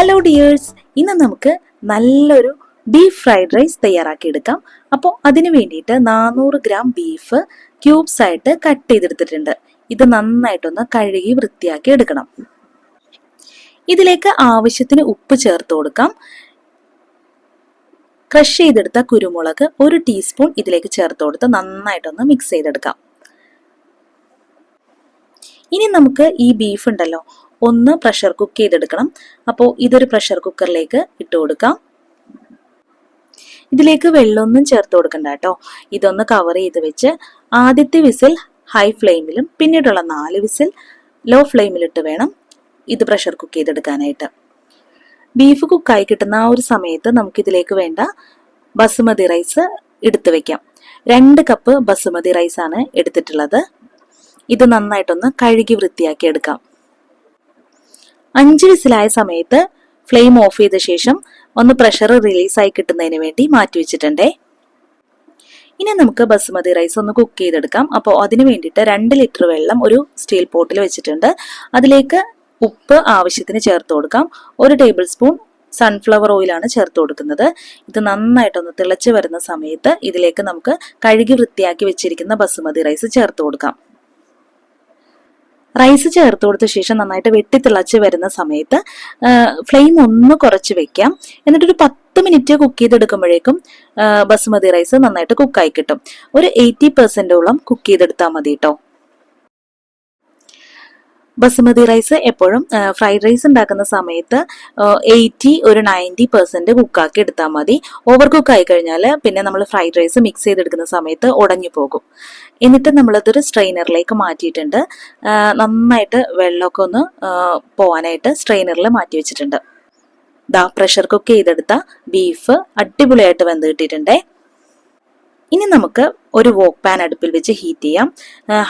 Hello dears ഇന്ന് നമുക്ക് നല്ലൊരു ബീഫ് ഫ്രൈഡ് റൈസ് തയ്യാറാക്കി എടുക്കാം അപ്പോൾ അതിന് വേണ്ടിയിട്ട് നാനൂറ് ഗ്രാം ബീഫ് ക്യൂബ്സ് ആയിട്ട് കട്ട് ചെയ്തെടുത്തിട്ടുണ്ട്. ഇത് നന്നായിട്ടൊന്ന് കഴുകി വൃത്തിയാക്കി എടുക്കണം. ഇതിലേക്ക് ആവശ്യത്തിന് ഉപ്പ് ചേർത്ത് കൊടുക്കാം. ക്രഷ് ചെയ്തെടുത്ത കുരുമുളക് ഒരു ടീസ്പൂൺ ഇതിലേക്ക് ചേർത്ത് കൊടുത്ത് നന്നായിട്ടൊന്ന് മിക്സ് ചെയ്തെടുക്കാം. ഇനി നമുക്ക് ഈ ബീഫ് ഉണ്ടല്ലോ ഒന്ന് പ്രഷർ കുക്ക് ചെയ്തെടുക്കണം. അപ്പോൾ ഇതൊരു പ്രഷർ കുക്കറിലേക്ക് ഇട്ട് കൊടുക്കാം. ഇതിലേക്ക് വെള്ളമൊന്നും ചേർത്ത് കൊടുക്കണ്ട കേട്ടോ. ഇതൊന്ന് കവർ ചെയ്ത് വെച്ച് ആദ്യത്തെ വിസിൽ ഹൈ ഫ്ലെയിമിലും പിന്നീടുള്ള നാല് വിസിൽ ലോ ഫ്ലെയിമിലിട്ട് വേണം ഇത് പ്രഷർ കുക്ക് ചെയ്തെടുക്കാനായിട്ട്. ബീഫ് കുക്കായി കിട്ടുന്ന ആ ഒരു സമയത്ത് നമുക്കിതിലേക്ക് വേണ്ട ബസുമതി റൈസ് എടുത്തു വെക്കാം. രണ്ട് കപ്പ് ബസുമതി റൈസാണ് എടുത്തിട്ടുള്ളത്. ഇത് നന്നായിട്ടൊന്ന് കഴുകി വൃത്തിയാക്കി എടുക്കാം. അഞ്ച് വിസിലായ സമയത്ത് ഫ്ലെയിം ഓഫ് ചെയ്ത ശേഷം ഒന്ന് പ്രഷർ റിലീസായി കിട്ടുന്നതിന് വേണ്ടി മാറ്റി വെച്ചിട്ടുണ്ടേ. ഇനി നമുക്ക് ബസുമതി റൈസ് ഒന്ന് കുക്ക് ചെയ്തെടുക്കാം. അപ്പോൾ അതിന് വേണ്ടിയിട്ട് രണ്ട് ലിറ്റർ വെള്ളം ഒരു സ്റ്റീൽ പോട്ടിൽ വെച്ചിട്ടുണ്ട്. അതിലേക്ക് ഉപ്പ് ആവശ്യത്തിന് ചേർത്ത് കൊടുക്കാം. ഒരു ടേബിൾ സ്പൂൺ സൺഫ്ലവർ ഓയിലാണ് ചേർത്ത് കൊടുക്കുന്നത്. ഇത് നന്നായിട്ടൊന്ന് തിളച്ച് വരുന്ന സമയത്ത് ഇതിലേക്ക് നമുക്ക് കഴുകി വൃത്തിയാക്കി വെച്ചിരിക്കുന്ന ബസുമതി റൈസ് ചേർത്ത് കൊടുക്കാം. റൈസ് ചേർത്ത് കൊടുത്ത ശേഷം നന്നായിട്ട് വെട്ടിത്തിളച്ച് വരുന്ന സമയത്ത് ഫ്ലെയിം ഒന്ന് കുറച്ച് വെക്കാം. എന്നിട്ടൊരു പത്ത് മിനിറ്റ് കുക്ക് ചെയ്തെടുക്കുമ്പോഴേക്കും ബസുമതി റൈസ് നന്നായിട്ട് കുക്കായി കിട്ടും. ഒരു എയ്റ്റി പെർസെന്റോളം കുക്ക് ചെയ്തെടുത്താൽ മതി കേട്ടോ ബസുമതി റൈസ് എപ്പോഴും ഫ്രൈഡ് റൈസ് ഉണ്ടാക്കുന്ന സമയത്ത് എയ്റ്റി ഒരു നയന്റി പെർസെന്റ് കുക്കാക്കി എടുത്താൽ മതി. ഓവർ കുക്ക് ആയി കഴിഞ്ഞാൽ പിന്നെ നമ്മൾ ഫ്രൈഡ് റൈസ് മിക്സ് ചെയ്തെടുക്കുന്ന സമയത്ത് ഉടഞ്ഞു പോകും. എന്നിട്ട് നമ്മളതൊരു സ്ട്രെയിനറിലേക്ക് മാറ്റിയിട്ടുണ്ട്. നന്നായിട്ട് വെള്ളമൊക്കെ ഒന്ന് പോകാനായിട്ട് സ്ട്രെയിനറിൽ മാറ്റി വെച്ചിട്ടുണ്ട്. ദാ പ്രഷർ കുക്ക് ചെയ്തെടുത്ത ബീഫ് അടിപൊളിയായിട്ട് വെന്ത് കിട്ടിയിട്ടുണ്ടേ. ഇനി നമുക്ക് ഒരു വോക്ക് പാൻ അടുപ്പിൽ വെച്ച് ഹീറ്റ് ചെയ്യാം.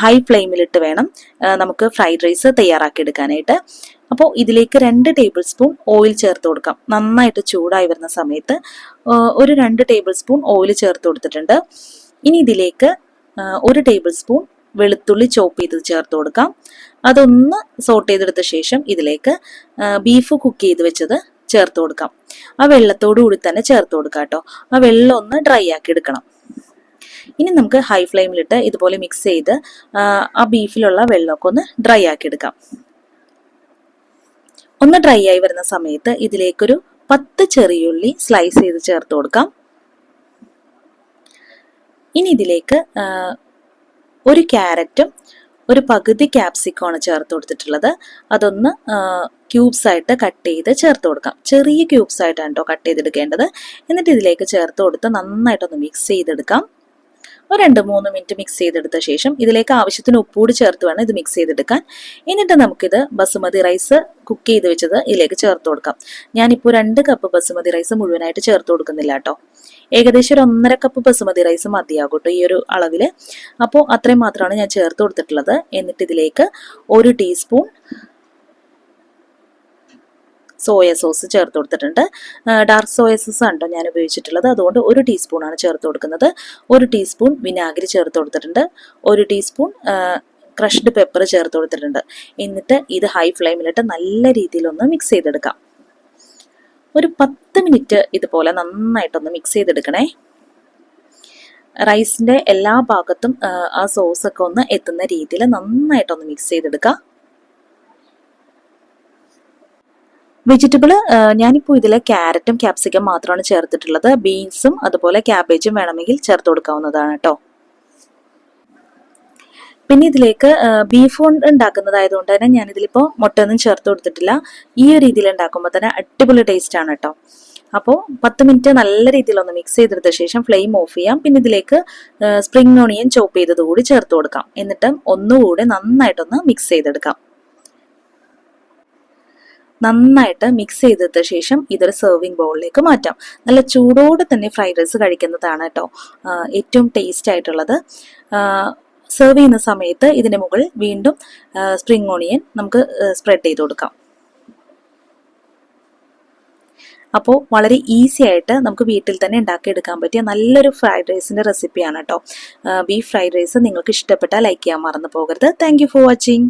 ഹൈ ഫ്ലെയിമിലിട്ട് വേണം നമുക്ക് ഫ്രൈഡ് റൈസ് തയ്യാറാക്കി എടുക്കാനായിട്ട്. അപ്പോൾ ഇതിലേക്ക് രണ്ട് ടേബിൾ സ്പൂൺ ഓയിൽ ചേർത്ത് കൊടുക്കാം. നന്നായിട്ട് ചൂടായി വരുന്ന സമയത്ത് ഒരു രണ്ട് ടേബിൾ സ്പൂൺ ഓയിൽ ചേർത്ത് കൊടുത്തിട്ടുണ്ട്. ഇനി ഇതിലേക്ക് ഒരു ടേബിൾ സ്പൂൺ വെളുത്തുള്ളി ചോപ്പ് ചെയ്ത് ചേർത്ത് കൊടുക്കാം. അതൊന്ന് സോട്ട് ചെയ്തെടുത്ത ശേഷം ഇതിലേക്ക് ബീഫ് കുക്ക് ചെയ്ത് വെച്ചത് ചേർത്ത് കൊടുക്കാം. ആ വെള്ളത്തോടു കൂടി തന്നെ ചേർത്ത് കൊടുക്കാം കേട്ടോ. ആ വെള്ളം ഒന്ന് ഡ്രൈ ആക്കി എടുക്കണം. ഇനി നമുക്ക് ഹൈ ഫ്ലെയിമിലിട്ട് ഇതുപോലെ മിക്സ് ചെയ്ത് ആ ബീഫിലുള്ള വെള്ളമൊക്കെ ഒന്ന് ഡ്രൈ ആക്കി എടുക്കാം. ഒന്ന് ഡ്രൈ ആയി വരുന്ന സമയത്ത് ഇതിലേക്കൊരു പത്ത് ചെറിയുള്ളി സ്ലൈസ് ചെയ്ത് ചേർത്ത് കൊടുക്കാം. ഇനി ഇതിലേക്ക് ഒരു ക്യാരറ്റും ഒരു പകുതി ക്യാപ്സിക്കമാണ് ചേർത്ത് കൊടുത്തിട്ടുള്ളത്. അതൊന്ന് ക്യൂബ്സ് ആയിട്ട് കട്ട് ചെയ്ത് ചേർത്ത് കൊടുക്കാം. ചെറിയ ക്യൂബ്സ് ആയിട്ടാണ് കേട്ടോ കട്ട് ചെയ്തെടുക്കേണ്ടത്. എന്നിട്ട് ഇതിലേക്ക് ചേർത്ത് കൊടുത്ത് നന്നായിട്ടൊന്ന് മിക്സ് ചെയ്തെടുക്കാം. ഒരു രണ്ട് മൂന്ന് മിനിറ്റ് മിക്സ് ചെയ്തെടുത്ത ശേഷം ഇതിലേക്ക് ആവശ്യത്തിന് ഉപ്പൂടി ചേർത്ത് വേണം ഇത് മിക്സ് ചെയ്തെടുക്കാൻ. എന്നിട്ട് നമുക്കിത് ബസുമതി റൈസ് കുക്ക് ചെയ്ത് വെച്ചത് ഇതിലേക്ക് ചേർത്ത് കൊടുക്കാം. ഞാനിപ്പോൾ രണ്ട് കപ്പ് ബസുമതി റൈസ് മുഴുവനായിട്ട് ചേർത്ത് കൊടുക്കുന്നില്ല കേട്ടോ. ഏകദേശം ഒരു ഒന്നര കപ്പ് ബസുമതി റൈസ് മതിയാകും ഈ ഒരു അളവിൽ അപ്പോൾ അത്രയും മാത്രമാണ് ഞാൻ ചേർത്ത് കൊടുത്തിട്ടുള്ളത്. എന്നിട്ട് ഇതിലേക്ക് ഒരു ടീസ്പൂൺ സോയ സോസ് ചേർത്ത് കൊടുത്തിട്ടുണ്ട്. ഡാർക്ക് സോയ സോസ് ആണ് ഞാൻ ഉപയോഗിച്ചിട്ടുള്ളത്. അതുകൊണ്ട് ഒരു ടീസ്പൂണാണ് ചേർത്ത് കൊടുക്കുന്നത്. ഒരു ടീസ്പൂൺ വിനാഗിരി ചേർത്ത് കൊടുത്തിട്ടുണ്ട്. ഒരു ടീസ്പൂൺ ക്രഷ്ഡ് പെപ്പർ ചേർത്ത് കൊടുത്തിട്ടുണ്ട്. എന്നിട്ട് ഇത് ഹൈ ഫ്ലെയിമിലിട്ട് നല്ല രീതിയിലൊന്ന് മിക്സ് ചെയ്തെടുക്കാം. ഒരു പത്ത് മിനിറ്റ് ഇതുപോലെ നന്നായിട്ടൊന്ന് മിക്സ് ചെയ്തെടുക്കണേ. റൈസിന്റെ എല്ലാ ഭാഗത്തും ആ സോസൊക്കെ ഒന്ന് എത്തുന്ന രീതിയിൽ നന്നായിട്ടൊന്ന് മിക്സ് ചെയ്തെടുക്കാം. വെജിറ്റബിൾ ഞാനിപ്പോൾ ഇതിൽ ക്യാരറ്റും ക്യാപ്സിക്കം മാത്രമാണ് ചേർത്തിട്ടുള്ളത്. ബീൻസും അതുപോലെ ക്യാബേജും വേണമെങ്കിൽ ചേർത്ത് കൊടുക്കാവുന്നതാണ് കേട്ടോ പിന്നെ ഇതിലേക്ക് ബീഫ് കൊണ്ട് ഉണ്ടാക്കുന്നതായതുകൊണ്ട് തന്നെ ഞാനിതിലിപ്പോൾ മുട്ടയൊന്നും ചേർത്ത് കൊടുത്തിട്ടില്ല. ഈ ഒരു രീതിയിൽ ഉണ്ടാക്കുമ്പോൾ തന്നെ അടിപൊളി ടേസ്റ്റ് ആണ് കേട്ടോ അപ്പോൾ പത്ത് മിനിറ്റ് നല്ല രീതിയിൽ ഒന്ന് മിക്സ് ചെയ്തെടുത്ത ശേഷം ഫ്ലെയിം ഓഫ് ചെയ്യാം. പിന്നെ ഇതിലേക്ക് സ്പ്രിംഗ് ഓണിയൻ ചോപ്പ് ചെയ്തത് കൂടി ചേർത്ത് കൊടുക്കാം. എന്നിട്ട് ഒന്നുകൂടെ നന്നായിട്ടൊന്ന് മിക്സ് ചെയ്തെടുക്കാം. നന്നായിട്ട് മിക്സ് ചെയ്തെടുത്ത ശേഷം ഇതൊരു സെർവിങ് ബൗളിലേക്ക് മാറ്റാം. നല്ല ചൂടോടെ തന്നെ ഫ്രൈഡ് റൈസ് കഴിക്കുന്നതാണ് കേട്ടോ ഏറ്റവും ടേസ്റ്റ് ആയിട്ടുള്ളത്. സെർവ് ചെയ്യുന്ന സമയത്ത് ഇതിന് മുകളിൽ വീണ്ടും സ്പ്രിംഗ് ഓണിയൻ നമുക്ക് സ്പ്രെഡ് ചെയ്ത് കൊടുക്കാം. അപ്പോൾ വളരെ ഈസി ആയിട്ട് നമുക്ക് വീട്ടിൽ തന്നെ ഉണ്ടാക്കിയെടുക്കാൻ പറ്റിയ നല്ലൊരു ഫ്രൈഡ് റൈസിന്റെ റെസിപ്പിയാണ് കേട്ടോ ബീഫ് ഫ്രൈഡ് റൈസ് നിങ്ങൾക്ക് ഇഷ്ടപ്പെട്ടാൽ ലൈക്ക് ചെയ്യാൻ മറന്നു പോകരുത്. Thank for watching